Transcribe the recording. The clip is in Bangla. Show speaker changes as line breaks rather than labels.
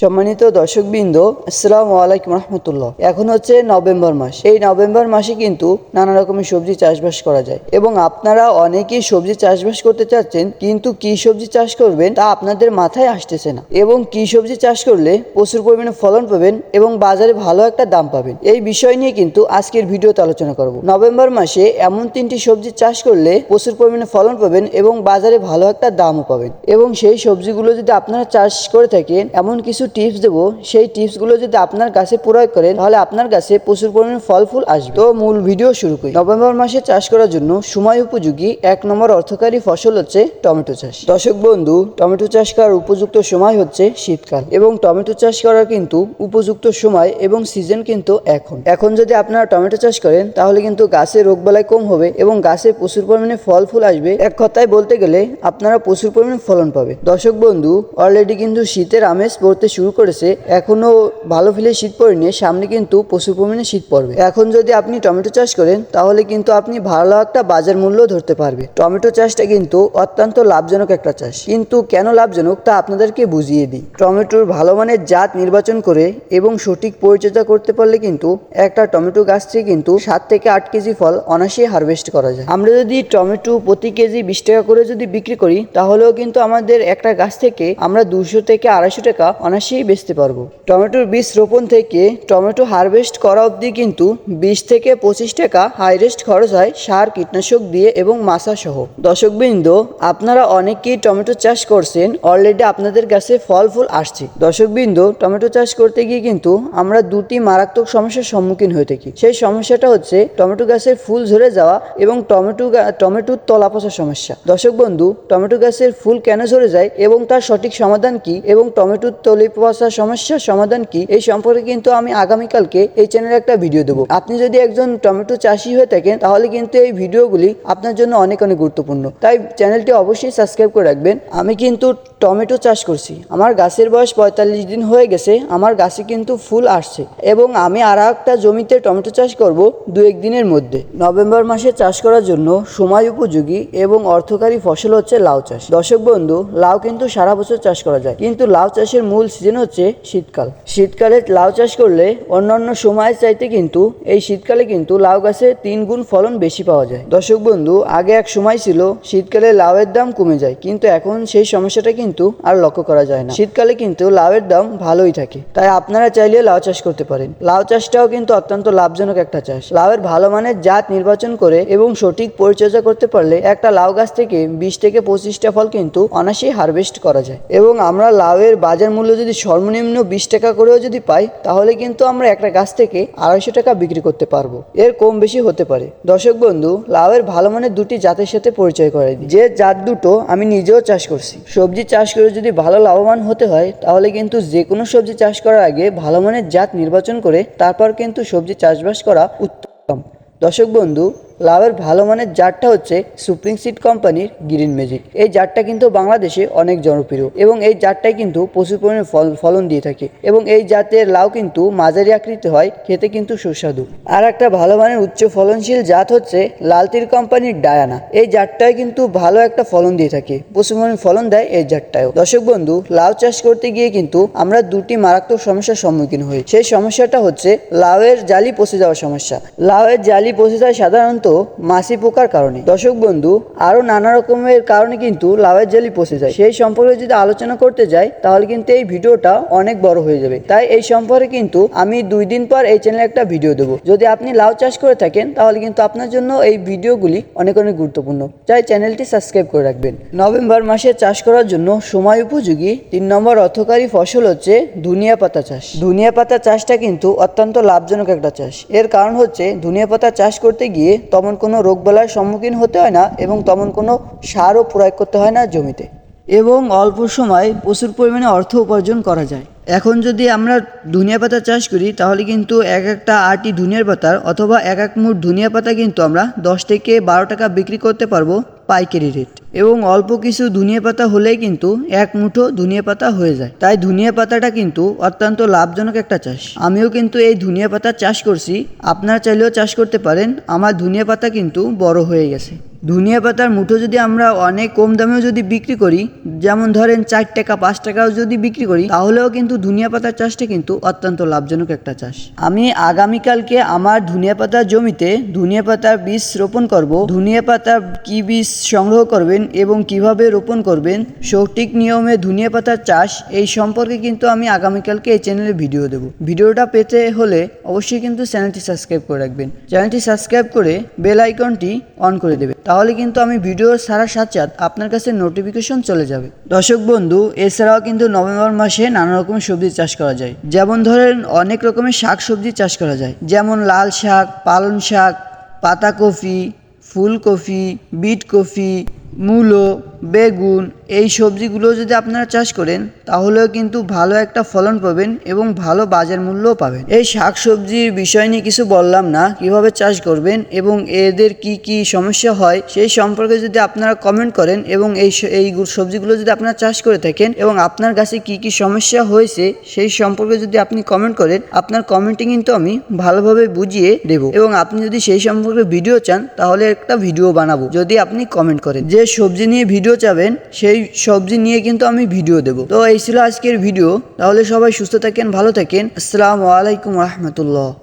সম্মানিত দর্শকবৃন্দ, আসসালামু আলাইকুম রহমতুল্লাহ। এখন হচ্ছে নভেম্বর মাস। এই নভেম্বর মাসে কিন্তু নানা রকমের সবজি চাষবাস করা যায়। এবং আপনারা অনেকেই সবজি চাষবাস করতে চাচ্ছেন, কিন্তু কি সবজি চাষ করবেন তা আপনাদের মাথায় আসতেছে না। এবং কি সবজি চাষ করলে প্রচুর পরিমাণে ফলন পাবেন এবং বাজারে ভালো একটা দাম পাবেন। এই বিষয় নিয়ে কিন্তু আজকের ভিডিওতে আলোচনা করব। নভেম্বর মাসে এমন তিনটি সবজি চাষ করলে প্রচুর পরিমাণে ফলন পাবেন এবং বাজারে ভালো একটা দামও পাবেন। এবং সেই সবজিগুলো যদি আপনারা চাষ করে থাকেন, এমন কিছু টিপস দেবো, সেই টিপসগুলো যদি আপনার গাছে প্রয়োগ করেন, তাহলে আপনার গাছে প্রচুর পরিমাণে ফল ফুল আসবে। তো মূল ভিডিও শুরু করি। নভেম্বর মাসে চাষ করার জন্য সময় উপযোগী এক নম্বর অর্থকারী ফসল হচ্ছে টমেটো চাষ। দর্শক বন্ধু, টমেটো চাষ করার উপযুক্ত সময় হচ্ছে শীতকাল এবং টমেটো চাষ করার কিন্তু উপযুক্ত সময় এবং সিজন কিন্তু এখন। এখন যদি আপনারা টমেটো চাষ করেন, তাহলে কিন্তু গাছে রোগবালাই কম হবে এবং গাছে প্রচুর পরিমাণে ফল ফুল আসবে। এক কথায় বলতে গেলে, আপনারা প্রচুর পরিমাণে ফলন পাবে। দর্শক বন্ধু অলরেডি কিন্তু শীতের আমেজ পড়তে শুরু করেছে এখনও ভালো ফিলে শীত পড়েনি, সামনে কিন্তু প্রচুর পরিমাণে শীত পড়বে। এখন যদি আপনি টমেটো চাষ করেন, তাহলে কিন্তু আপনি ভালো একটা বাজার মূল্য ধরতে পারবে। টমেটো চাষটা কিন্তু অত্যন্ত লাভজনক একটা চাষ। কিন্তু কেন লাভজনক, তা আপনাদেরকে বুঝিয়ে দিই। টমেটোর ভালো মানের জাত নির্বাচন করে এবং সঠিক পরিচর্যা করতে পারলে কিন্তু একটা টমেটো গাছ থেকে কিন্তু সাত থেকে আট কেজি ফল অনায়াসে হারভেস্ট করা যায়। আমরা যদি টমেটো প্রতি কেজি বিশ টাকা করে যদি বিক্রি করি, তাহলেও কিন্তু আমাদের একটা গাছ থেকে আমরা দুশো থেকে আড়াইশো টাকা অনায়াসেই বেচতে পারব। টমেটোর বীজ রোপণ থেকে টমেটো হারভেস্ট করা অবধি কিন্তু বিশ থেকে পঁচিশ টাকা হাইরেস্ট খরচ হয় সার, কীটনাশক দিয়ে এবং মাসা সহ। দর্শকবৃন্দ, আপনারা অনেকেই টমেটো চাষ করছেন অলরেডি আপনাদের কাছে ফল ফুল আসছে। দর্শকবৃন্দ, টমেটো চাষ করতে গিয়ে কিন্তু আমরা দুটি মারাত্মক সমস্যার সম্মুখীন হয়ে থাকি। সেই সমস্যাটা হচ্ছে টমেটো গাছের ফুল ঝরে যাওয়া এবং টমেটো টমেটোর তলা পচা সমস্যা। দর্শক বন্ধু টমেটো গাছের ফুল কেন ঝরে যায় এবং তার সঠিক সমাধান কি এবং টমেটোর তলি পচা সমস্যার সমাধান কি? এই সম্পর্কে কিন্তু আমি আগামীকালকে এই চ্যানেলে একটা ভিডিও দেবো। আপনি যদি একজন টমেটো চাষি হয়ে থাকেন, তাহলে কিন্তু এই ভিডিওগুলি আপনার জন্য অনেক অনেক গুরুত্বপূর্ণ। তাই চ্যানেলটি অবশ্যই সাবস্ক্রাইব করে রাখবেন। আমি কিন্তু টমেটো চাষ করছি। আমার গাছের বয়স পঁয়তাল্লিশ দিন হয়ে গেছে। আমার গাছে কিন্তু ফুল আসছে এবং আমি আর একটা জমিতে টমেটো চাষ করব দু এক দিনের মধ্যে। নভেম্বর মাসে চাষ করার জন্য সময় উপযোগী এবং অর্থকারী ফসল হচ্ছে লাউ চাষ। দর্শক বন্ধু, লাউ কিন্তু সারা বছর চাষ করা যায়। কিন্তু লাউ চাষের মূল সিজন হচ্ছে শীতকাল। শীতকালে লাউ চাষ করলে অন্যান্য সময়ের চাইতে কিন্তু এই শীতকালে কিন্তু লাউ গাছে তিন গুণ ফলন বেশি পাওয়া যায়। দর্শক বন্ধু, আগে এক সময় ছিল শীতকালে লাউয়ের দাম কমে যায়, কিন্তু এখন সেই সমস্যাটা কিন্তু আর লক্ষ্য করা যায় না। শীতকালে কিন্তু লাউয়ের দাম ভালোই থাকে, তাই আপনারা চাইলে লাউ চাষ করতে পারেন। লাউ চাষটাও কিন্তু অত্যন্ত লাভজনক একটা চাষ। লাউয়ের ভালো মানের জাত নির্বাচন করে এবং সঠিক পরিচর্যা করতে পারলে একটা লাউ গাছ থেকে বিশ থেকে পঁচিশটা ফল কিন্তু অনায়াসেই হারভেস্ট করা যায়। এবং আমরা লাউয়ের বাজার মূল্য যদি সর্বনিম্ন বিশ টাকা করেও যদি পাই, তাহলে কিন্তু আমরা একটা গাছ থেকে আড়াইশো টাকা বিক্রি করতে পারব। এর কম বেশি হতে পারে। দর্শক বন্ধু, লাউয়ের ভালো মানের দুটি জাতের সাথে পরিচয় করে দিই। যে জাত দুটো আমি নিজেও চাষ করছি। সবজি চাষ করে যদি ভালো লাভবান হতে হয়, তাহলে কিন্তু যে কোনো সবজি চাষ করার আগে ভালো মানের জাত নির্বাচন করে, তারপর কিন্তু সবজি চাষবাস করা উত্তম। দর্শক বন্ধু লাউয়ের ভালো মানের জারটা হচ্ছে সুপ্রিং সিড কোম্পানির গ্রিন ম্যাজিক। এই জারটা কিন্তু বাংলাদেশে অনেক জনপ্রিয় এবং এই জাতটাই কিন্তু প্রচুর পরিমাণে ফল, ফলন দিয়ে থাকে এবং এই জাতের লাউ কিন্তু মাঝারি আকৃতি হয়, খেতে কিন্তু সুস্বাদু। আর একটা ভালো মানের উচ্চ ফলনশীল জাত হচ্ছে লালতির কোম্পানির ডায়ানা। এই জাতটাই কিন্তু ভালো একটা ফলন দিয়ে থাকে, প্রচুর পরিমাণে ফলন দেয় এই জাতটাও দর্শক বন্ধু, লাউ চাষ করতে গিয়ে কিন্তু আমরা দুটি মারাত্মক সমস্যার সম্মুখীন হই। সেই সমস্যাটা হচ্ছে লাউয়ের জালি পচে যাওয়ার সমস্যা। লাউয়ের জালি পচে যায় সাধারণত মাছি পোকার কারণে। দর্শক বন্ধু আরও নানা রকমের কারণে কিন্তু লাউয়ের জালি পচে যায়। সেই সম্পর্কে যদি আলোচনা করতে যাই, তাহলে কিন্তু এই ভিডিওটা অনেক বড় হয়ে যাবে। তাই এই সম্পর্কে কিন্তু আমি দুই দিন পর এই চ্যানেলে একটা ভিডিও দেবো। যদি আপনি লাউ চাষ করে থাকেন, তাহলে কিন্তু আপনার জন্য এই ভিডিওগুলি অনেক অনেক গুরুত্বপূর্ণ। তাই চ্যানেলটি সাবস্ক্রাইব করে রাখবেন। নভেম্বর মাসে চাষ করার জন্য সময় উপযোগী তিন নম্বর অর্থকারী ফসল হচ্ছে ধনিয়া পাতা চাষ। ধনিয়া পাতা চাষটা কিন্তু অত্যন্ত লাভজনক একটা চাষ। এর কারণ হচ্ছে ধনিয়া পাতা চাষ করতে গিয়ে তেমন কোনো রোগবালার সম্মুখীন হতে হয় না এবং তেমন কোনো সারও প্রয়োগ করতে হয় না জমিতে। এবং অল্প সময় প্রচুর পরিমাণে অর্থ উপার্জন করা যায়। এখন যদি আমরা ধনিয়া পাতা চাষ করি, তাহলে কিন্তু এক একটা আটি ধনিয়ার পাতার অথবা এক এক মুঠ ধনিয়া পাতা কিন্তু আমরা দশ থেকে বারো টাকা বিক্রি করতে পারব। পাইকারি রেট। এবং অল্প কিছু ধনিয়া পাতা হলেই কিন্তু এক মুঠো ধনিয়া পাতা হয়ে যায়। তাই ধনিয়া পাতাটা কিন্তু অত্যন্ত লাভজনক একটা চাষ। আমিও কিন্তু এই ধনিয়া পাতা চাষ করছি। আপনারা চাইলেও চাষ করতে পারেন। আমার ধনিয়া পাতা কিন্তু বড় হয়ে গেছে। ধনিয়া পাতার মুঠো যদি আমরা অনেক কম দামেও যদি বিক্রি করি, যেমন ধরেন চার টাকা, পাঁচ টাকাও যদি বিক্রি করি, তাহলেও কিন্তু ধনিয়া পাতার চাষটা কিন্তু অত্যন্ত লাভজনক একটা চাষ। আমি আগামীকালকে আমার ধনিয়া পাতার জমিতে ধনিয়া পাতার বীজ রোপণ করব। ধনিয়া পাতার কি বীজ সংগ্রহ করবেন এবং কীভাবে রোপণ করবেন, সঠিক নিয়মে ধনিয়া পাতার চাষ, এই সম্পর্কে কিন্তু আমি আগামীকালকে এই চ্যানেলে ভিডিও দেব। ভিডিওটা পেতে হলে অবশ্যই কিন্তু চ্যানেলটি সাবস্ক্রাইব করে রাখবেন। চ্যানেলটি সাবস্ক্রাইব করে বেল আইকনটি অন করে দেবে তাহলে কিন্তু আমি ভিডিও সারার সাথে সাথে আপনার কাছে নোটিফিকেশন চলে যাবে। দর্শক বন্ধু, এছাড়াও কিন্তু নভেম্বর মাসে নানা রকমের সবজি চাষ করা যায়। যেমন ধরেন, অনেক রকমের শাক সবজি চাষ করা যায়। যেমন লাল শাক, পালং শাক, পাতাকপি फूल कॉफ़ी बीट कॉफ़ी মূলো, বেগুন, এই সবজিগুলো যদি আপনারা চাষ করেন, তাহলেও কিন্তু ভালো একটা ফলন পাবেন এবং ভালো বাজার মূল্যও পাবেন। এই শাক সবজির বিষয় নিয়ে কিছু বললাম না, কীভাবে চাষ করবেন এবং এদের কি কি সমস্যা হয়, সেই সম্পর্কে যদি আপনারা কমেন্ট করেন এবং এই এই সবজিগুলো যদি আপনারা চাষ করে থাকেন এবং আপনার কাছে কি কি সমস্যা হয়েছে, সেই সম্পর্কে যদি আপনি কমেন্ট করেন, আপনার কমেন্টে কিন্তু আমি ভালোভাবে বুঝিয়ে দেব। এবং আপনি যদি সেই সম্পর্কে ভিডিও চান, তাহলে একটা ভিডিও বানাবো। যদি আপনি কমেন্ট করেন। যে সবজি নিয়ে ভিডিও চাবেন, সেই সবজি নিয়ে কিন্তু আমি ভিডিও দেব। তো এই ছিল আজকের ভিডিও। তাহলে সবাই সুস্থ থাকেন, ভালো থাকেন। আসসালামু আলাইকুম রহমতুল্লাহ।